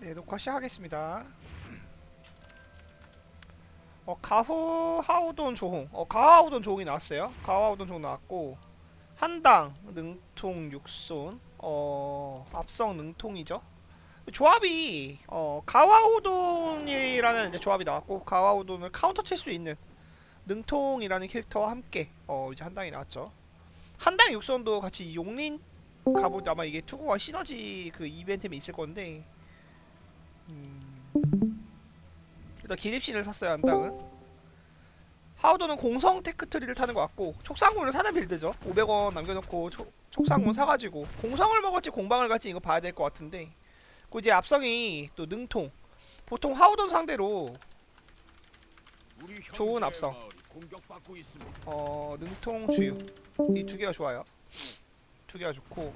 네, 녹화 시작하겠습니다. 어, 가후 하우돈 조홍. 어, 가하우돈 조홍이 나왔어요. 가하우돈 조홍 나왔고 한당 능통 육손. 어, 앞성 능통이죠. 조합이 어, 가와우돈이라는 조합이 나왔고 가와우돈을 카운터 칠 수 있는 능통이라는 캐릭터와 함께 어, 이제 한당이 나왔죠. 한당 육손도 같이 용린 가보 아마 이게 투구와 시너지 그 이벤트에 있을 건데 음, 일단 기립신을 샀어요 한당은 하우더는 공성 테크트리를 타는 것 같고 촉상군을 사는 빌드죠. 500원 남겨놓고 초, 촉상군 사가지고 공성을 먹을지 공방을 갈지 이거 봐야 될 것 같은데 그 이제 앞성이 또 능통. 보통 하우던 상대로 좋은 앞성. 어 능통 주유. 이 두 개가 좋아요. 두 개가 좋고.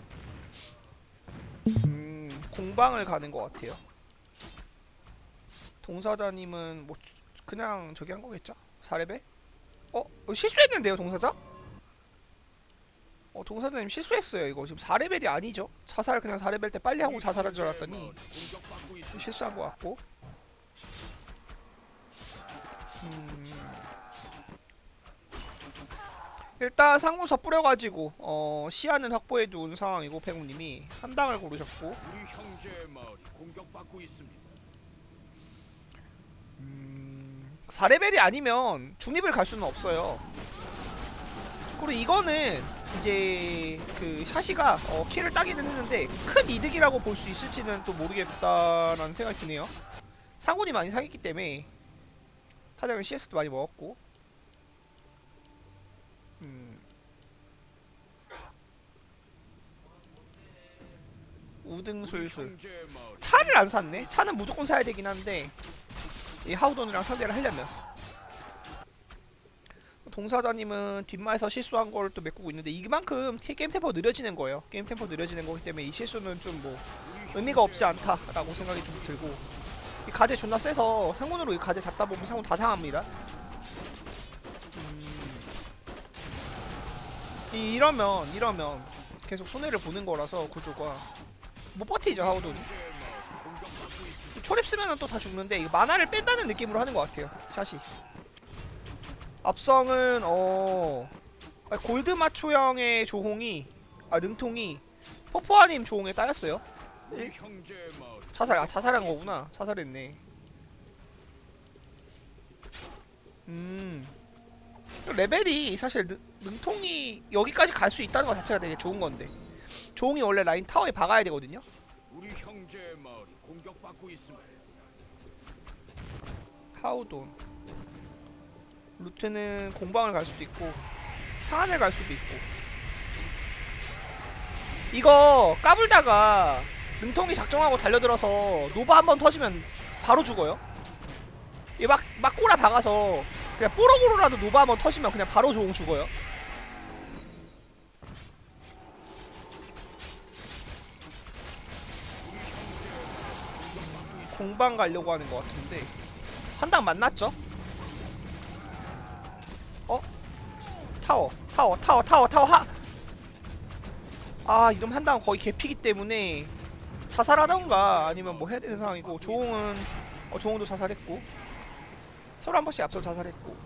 음 공방을 가는 것 같아요 동사자님은 뭐 그냥 저기 한 거겠죠? 4레벨? 어? 어, 실수했는데요 동사자? 어 동사자님 실수했어요 이거 지금 4레벨이 아니죠 자살 그냥 4레벨 때 빨리 하고 자살한 줄 알았더니 공격받고 있습니다. 실수한 것 같고 음... 일단 상무서 뿌려가지고 어, 시야는 확보해 둔 상황이고 팽우님이 한 당을 고르셨고 우리 형제 마을이 공격받고 있습니다. 음... 4레벨이 아니면 중립을 갈 수는 없어요. 그리고 이거는 이제 그 샤시가 어, 키를 따기는 했는데 큰 이득이라고 볼 수 있을지는 또 모르겠다라는 생각이 드네요. 상군이 많이 사귀기 때문에 타작은 CS도 많이 먹었고. 음. 우등술술. 차를 안 샀네? 차는 무조건 사야 되긴 한데 이 하우돈이랑 상대를 하려면. 동사자님은 뒷마에서 실수한 걸 또 메꾸고 있는데 이만큼 티- 게임 템포 느려지는 거예요. 게임 템포 느려지는 거기 때문에 이 실수는 좀 뭐 의미가 없지 않다라고 생각이 좀 들고. 이 가제 존나 세서 상군으로 이 가제 잡다 보면 상군 다 상합니다. 음, 이- 이러면 이러면 계속 손해를 보는 거라서 구조가 못 버티죠 하우돈이 초립 쓰면은 또 다 죽는데 이거 만화를 뺀다는 느낌으로 하는 것 같아요 샷이. 앞성은 어. 아, 골드 마초형의 조홍이 아 능통이 포포아님 조홍에 따였어요. 자살 아 자살한 거구나. 자살했네. 음. 레벨이 사실 능, 능통이 여기까지 갈 수 있다는 것 자체가 되게 좋은 건데. 조홍이 원래 라인 타워에 박아야 되거든요 우리 형제 마을이 공격받고 있습니다. 하우돈 루트는 공방을 갈 수도 있고 상한을 갈 수도 있고. 이거 까불다가 능통이 작정하고 달려들어서 노바 한 번 터지면 바로 죽어요? 이막 막 꼬라 박아서 그냥 뽀록으로라도 노바 한 번 터지면 그냥 바로 조공 죽어요 공방 가려고 하는 것 같은데 한 당 만났죠? 어? 타워 타워 타워 타워 타워 하! 아 이러면 한당 거의 개피기 때문에 자살하던가 아니면 뭐 해야 되는 상황이고 조홍은 어 조홍도 자살했고 서로 한 번씩 앞서 자살했고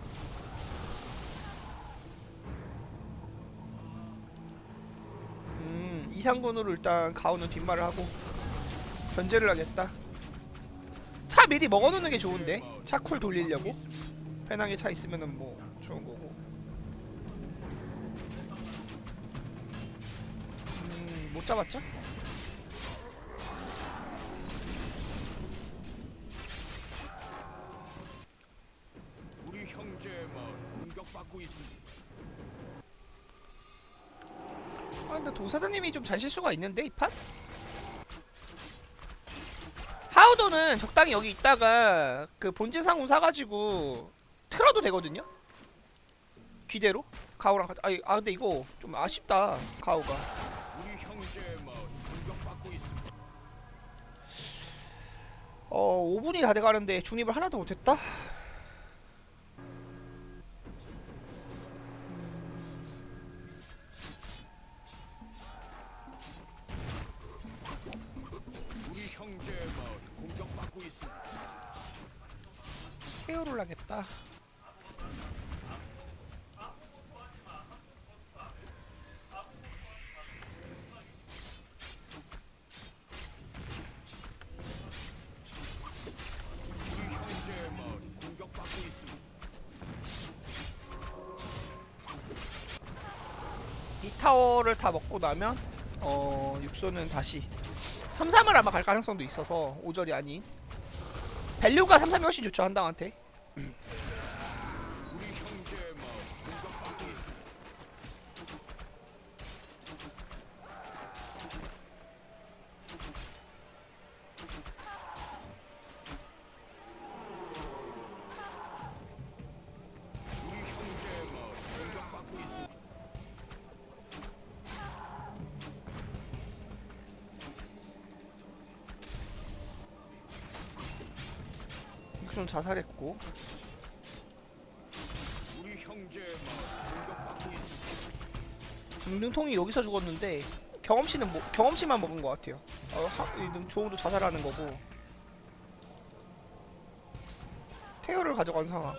음 이상군으로 일단 가오는 뒷말을 하고 견제를 하겠다 차 미리 먹어놓는 게 좋은데 차쿨 돌리려고 배낭에 차 있으면은 뭐 좋은 거고 음 못 잡았죠? 우리 형제 공격받고 있습니다. 아 근데 도사장님이 좀 잘 실수가 있는데 이 판? 하우더는 적당히 여기 있다가 그 본진 상공 사가지고 틀어도 되거든요? 귀대로? 가오랑 같이 아, 아 근데 이거 좀 아쉽다 가오가. 어 5분이 다 돼가는데 중립을 하나도 못했다? 태오를 하겠다. 이 타워를 다 먹고 나면 어 육소는 다시 3-3을 아마 갈 가능성도 있어서 5절이 아닌 밸류가 3-3이 훨씬 좋죠 한당한테 육소는 자살했고. 능통이 여기서 죽었는데 경험치는 뭐, 경험치만 먹은 것 같아요 어, 하, 조우도 자살하는 거고 태오를 가져간 상황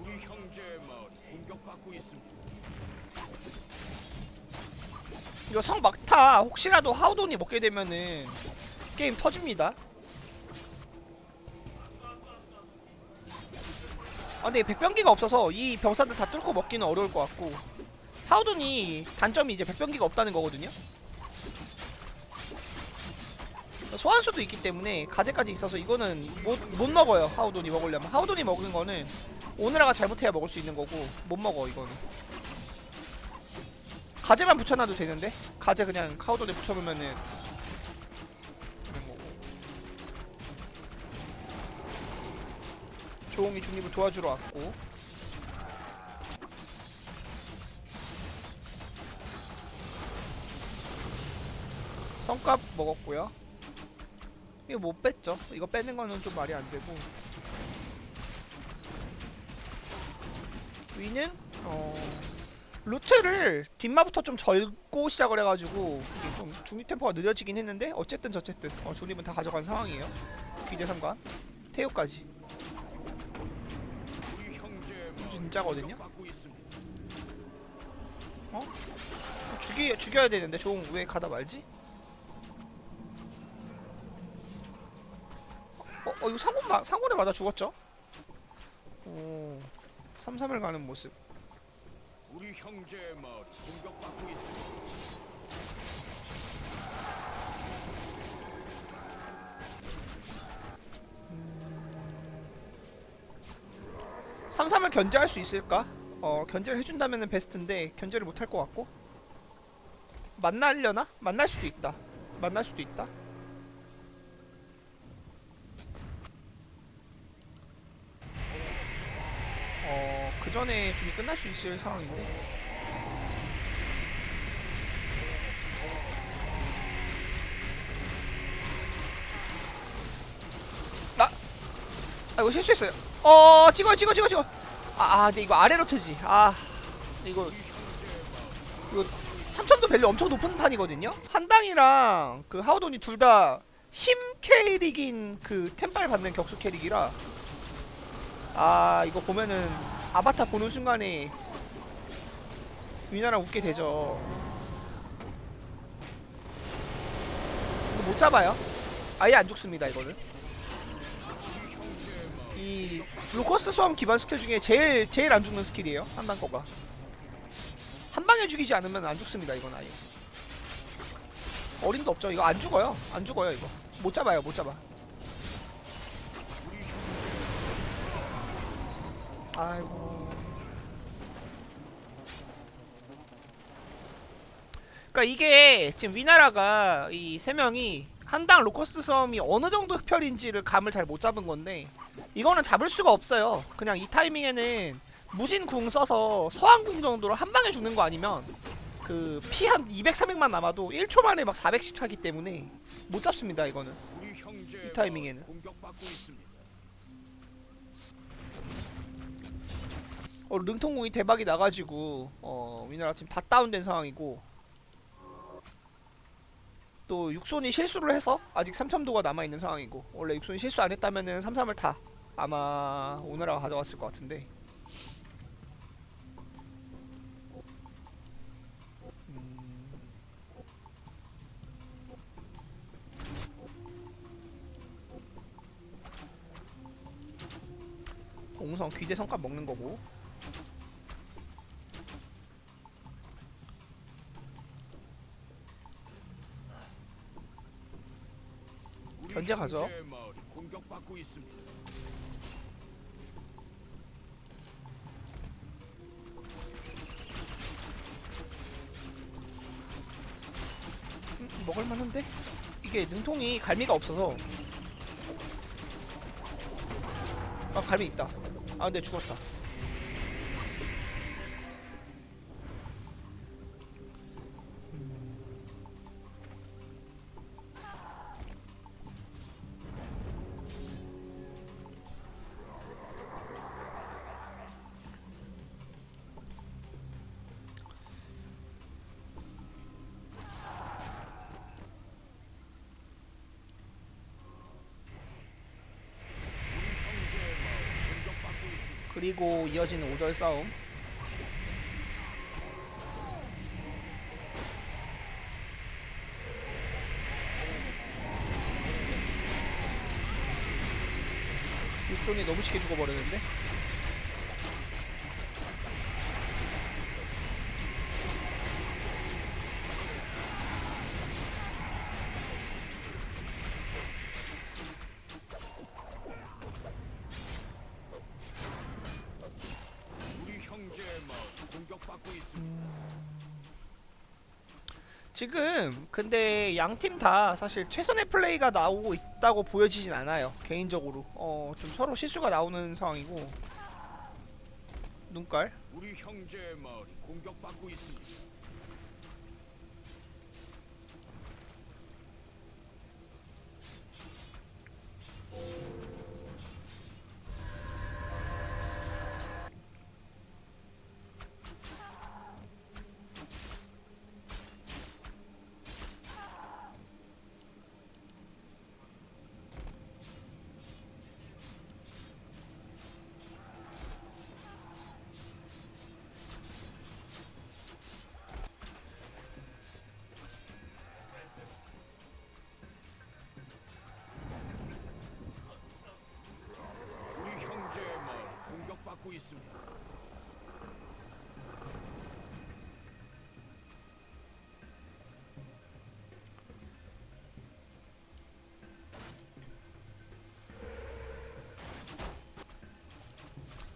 우리 형제의 마을이 공격받고 있습니다. 이거 성 막타 혹시라도 하우돈이 먹게 되면은 게임 터집니다. 아 근데 백병기가 없어서 이 병사들 다 뚫고 먹기는 어려울 것 같고. 하우돈이 단점이 이제 백병기가 없다는 거거든요. 소환수도 있기 때문에 가재까지 있어서 이거는 못, 못 먹어요 하우돈이 먹으려면. 하우돈이 먹는 거는 오느라가 잘못해야 먹을 수 있는 거고 못 먹어 이거는. 가재만 붙여놔도 되는데? 가재 그냥 카우돈에 붙여놓으면은 조홍이 중립을 도와주러 왔고. 성값 먹었고요. 이거 못 뺐죠? 이거 빼는 거는 좀 말이 안 되고. 위는 어 루트를 뒷마부터 좀 절고 시작을 해가지고 좀 중립 템포가 느려지긴 했는데 어쨌든 저쨌든 어, 중립은 다 가져간 상황이에요. 기대 상관 태우까지 우리 형제의 마을이 진짜거든요 있습니다. 죽이, 죽여야 되는데 종왜 가다 말지? 어, 어 이거 상군 마, 상군에 맞아 죽었죠? 오 3-3을 가는 모습 우리 형제의 마을이 공격받고 있습니다. 3-3을 견제할 수 있을까? 어 견제를 해준다면 베스트인데 견제를 못할 것 같고 만나려나? 만날 수도 있다 만날 수도 있다 어 그 전에 중이 끝날 수 있을 상황인데 아! 아 이거 실수했어요 어 찍어 찍어 찍어 찍어. 아, 아 근데 이거 아래로 트지. 아 이거 이거 3점도 밸류 엄청 높은 판이거든요? 한당이랑 그 하우돈이 둘 다 힘 캐릭인 그 템빨 받는 격수 캐릭이라. 아 이거 보면은 아바타 보는 순간에 위나라 웃게 되죠. 못 잡아요? 아예 안 죽습니다 이거는 이 로커스 수험 기반 스킬 중에 제일 제일 안 죽는 스킬이에요 한방 거가. 한 방에 죽이지 않으면 안 죽습니다 이건 아예. 어림도 없죠. 이거 안 죽어요. 안 죽어요 이거. 못 잡아요 못 잡아. 아이고. 그러니까 이게 지금 위나라가 이 세 명이 한당 로커스 섬이 어느 정도 흡혈인지를 감을 잘 못 잡은 건데 이거는 잡을 수가 없어요. 그냥 이 타이밍에는 무진 궁 써서 서한 궁 정도로 한 방에 죽는 거 아니면 그 피 한 200, 300만 남아도 1초 만에 막 400씩 차기 때문에 못 잡습니다. 이거는. 이 타이밍에는. 어, 능통궁이 대박이 나가지고 어, 위나라 지금 다 다운된 상황이고 또 육손이 실수를 해서 아직 3점도가 남아 있는 상황이고 원래 육손이 실수 안 했다면은 3-3을 다 아마 오너라가 가져갔을 것 같은데. 음. 공성 귀대 성과 먹는 거고. 견제 가죠. 공격받고 있습니다. 음, 먹을만한데? 이게 능통이 갈미가 없어서 아 갈미 있다 아 근데 죽었다 그리고 이어지는 오절 싸움. 육손이 너무 쉽게 죽어버리는데 지금 근데 양 팀 다 사실 최선의 플레이가 나오고 있다고 보여지진 않아요 개인적으로. 어 좀 서로 실수가 나오는 상황이고. 눈깔? 우리 형제의 마을이 공격받고 있습니다.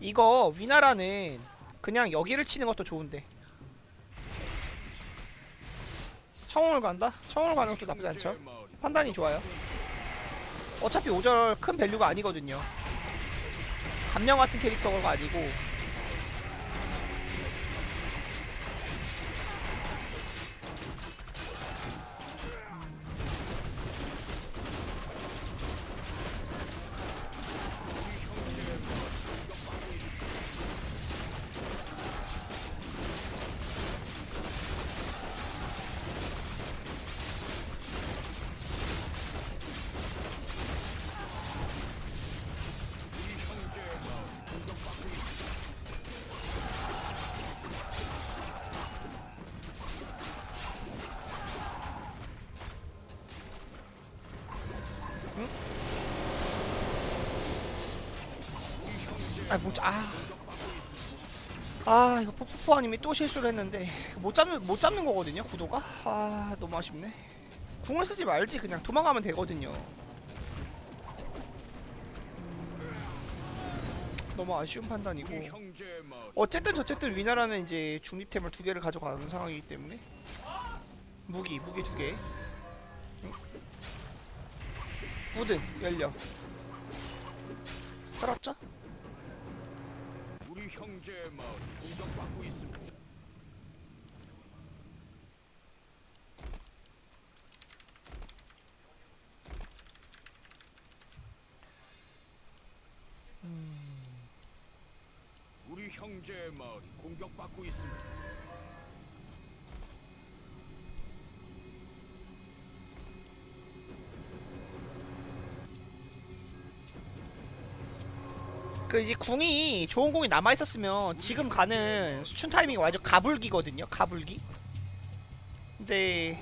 이거 위나라는 그냥 여기를 치는 것도 좋은데 청홍을 간다? 청홍을 가는 것도 나쁘지 않죠 판단이 좋아요. 어차피 오절 큰 밸류가 아니거든요 감령 같은 캐릭터가 아니고 아, 뭐, 아. 아 이거 포포포아님이 또 실수를 했는데 못 잡는 못 잡는 거거든요 구도가 아 너무 아쉽네 궁을 쓰지 말지 그냥 도망가면 되거든요 음, 너무 아쉬운 판단이고 어쨌든 저쨌든 위나라는 이제 중립템을 두 개를 가져가는 상황이기 때문에 무기 무기 두 개. 응? 우든 열려. 살았죠? 우리 형제의 마을이 공격받고 있습니다. 우리 형제의 마을이 공격받고 있습니다. 그 이제 궁이 좋은 궁이 남아 있었으면 지금 가는 수춘 타이밍이 완전 가불기거든요. 가불기. 근데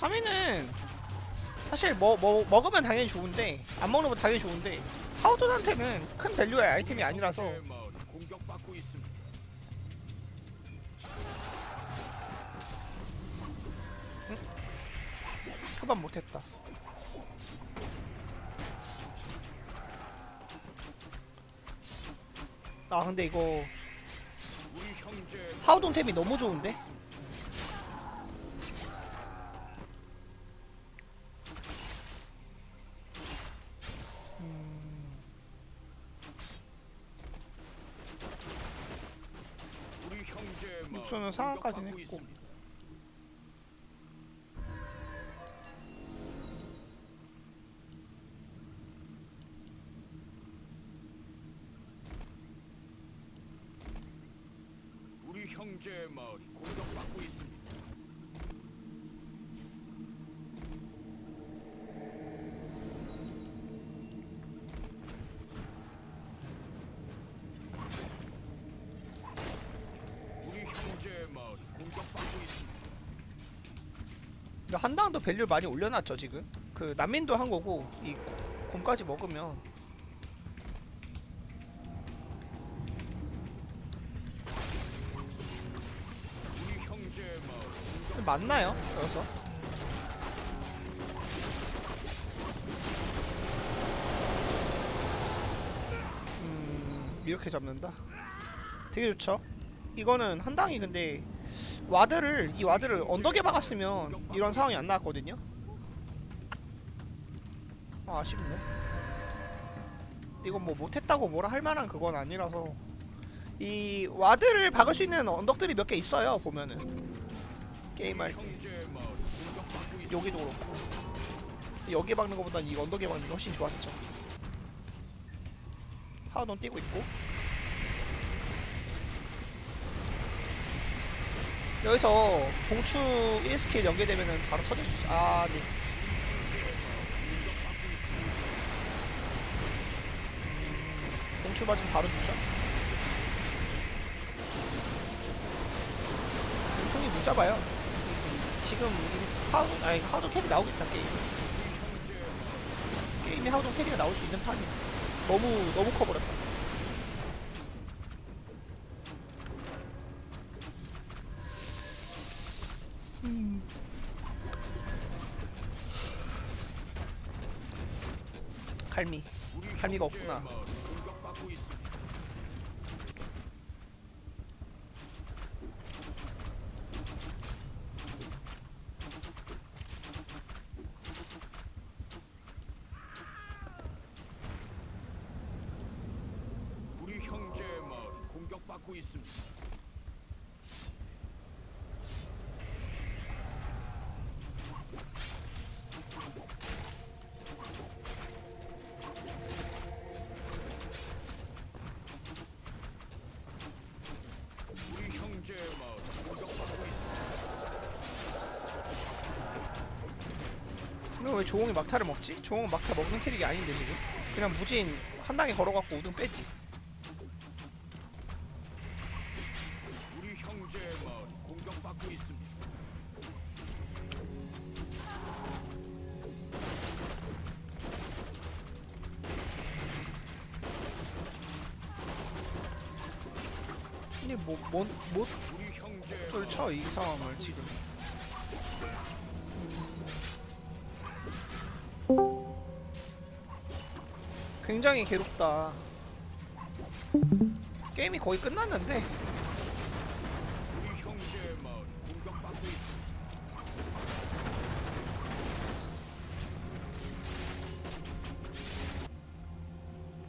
3위는 사실 뭐, 뭐 먹으면 당연히 좋은데 안 먹는 건 당연히 좋은데 파우돈한테는 큰 밸류의 아이템이 아니라서 응? 초반 못했다 아 근데 이거 파우돈 템이 너무 좋은데? 상황까지는 공격받고 했고. 근데 한당도 밸류 많이 올려놨죠 지금. 그 난민도 한 거고 이 곰까지 먹으면 맞나요? 여기서 음 이렇게 잡는다. 되게 좋죠. 이거는 한 당이 근데 와드를 이 와드를 언덕에 박았으면 이런 상황이 안 나왔거든요. 아, 아쉽네. 이건 뭐 못했다고 뭐라 할 만한 그건 아니라서 이 와드를 박을 수 있는 언덕들이 몇 개 있어요 보면은 게임할 때. 여기도 그렇고 여기 박는 것보다 이 언덕에 박는 게 훨씬 좋았죠 하우돈 뛰고 있고 여기서 봉추 1스킬 연계되면은 바로 터질 수 있어. 아 네. 봉추 맞으면 바로 죽죠? 형이 못 잡아요. 지금 하우 아니 하우돈 캐리 나오겠다 게임. 게임에 하우돈 캐리가 나올 수 있는 판이야 너무 너무 커버렸다 할미가 형제의 없구나. 마을이 공격받고 있습니다. 우리 형제의 마을이 공격받고 있습니다. 우리 형제의 마을이 공격받고 있습니다. 그럼 왜 조홍이 막타를 먹지? 조홍은 막타 먹는 캐릭이 아닌데 지금 그냥 무진 한 방에 걸어갖고 우등 빼지 우리 형제의 마을이 공격받고 있습니다. 근데 뭐못 우리 형제의 뚫쳐 이 상황을 지금 굉장히 괴롭다. 게임이 거의 끝났는데.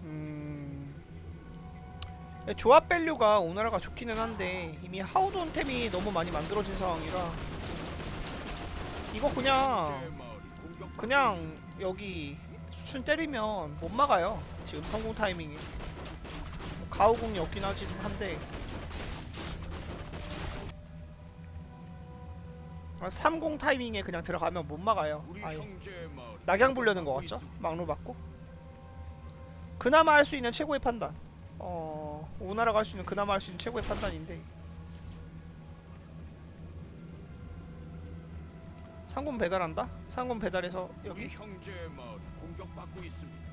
음... 조합 밸류가 오나라가 좋기는 한데 이미 하우돈 템이 너무 많이 만들어진 상황이라 이거 그냥 그냥. 여기 수 춘 때리면 못 막아요. 지금 성공 타이밍이. 가우공이 없긴 하긴 한데. 아, 30 타이밍에 그냥 들어가면 못 막아요. 낙양 불려는 거 같죠? 막루 받고. 그나마 할 수 있는 최고의 판단. 어 오나라가 할 수 있는 그나마 할 수 있는 최고의 판단인데 상금 배달한다? 상금 배달해서 여기 형제의 마을이 공격받고 있습니다.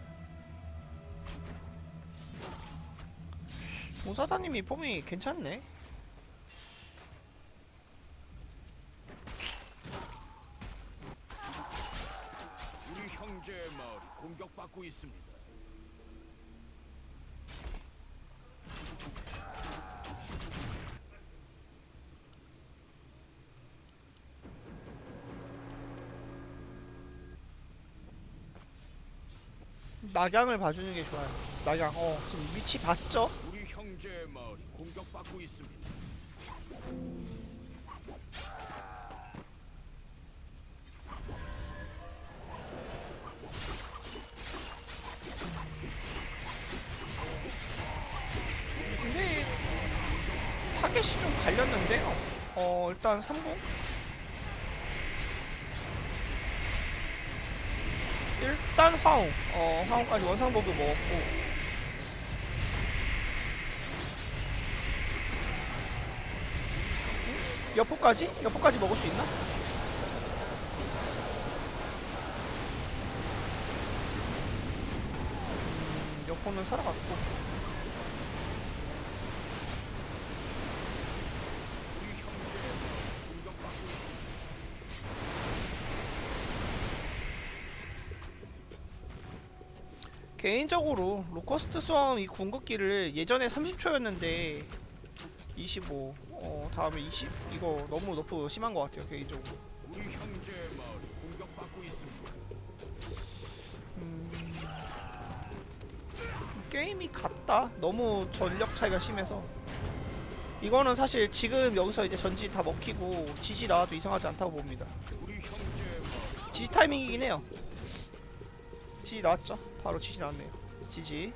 오사장님이 폼이 괜찮네 우리 형제의 마을이 공격받고 있습니다. 낙양을 봐주는 게 좋아요 낙양 어 지금 위치 봤죠? 우리 형제의 마을이 공격받고 있습니다. 근데 타겟이 좀 갈렸는데요 어 일단 30 화웅 어 화웅까지 원상복을 먹었고 여포까지? 여포까지 먹을 수 있나? 음, 여포는 살아갔고 우리 형제의 마을이 공격받고 있습니다. 개인적으로 로커스트 수험 이 궁극기를 예전에 30초였는데 25, 어 다음에 20 이거 너무 너프 심한 것 같아요 개인적으로. 우리 형제의 마을이 공격받고 있습니다. 음, 게임이 같다. 너무 전력 차이가 심해서. 이거는 사실 지금 여기서 이제 전지 다 먹히고 지지 나와도 이상하지 않다고 봅니다. 우리 형제의 마을이 지지 타이밍이긴 해요. 지지 나왔죠? 바로 지지 나왔네요. 지지.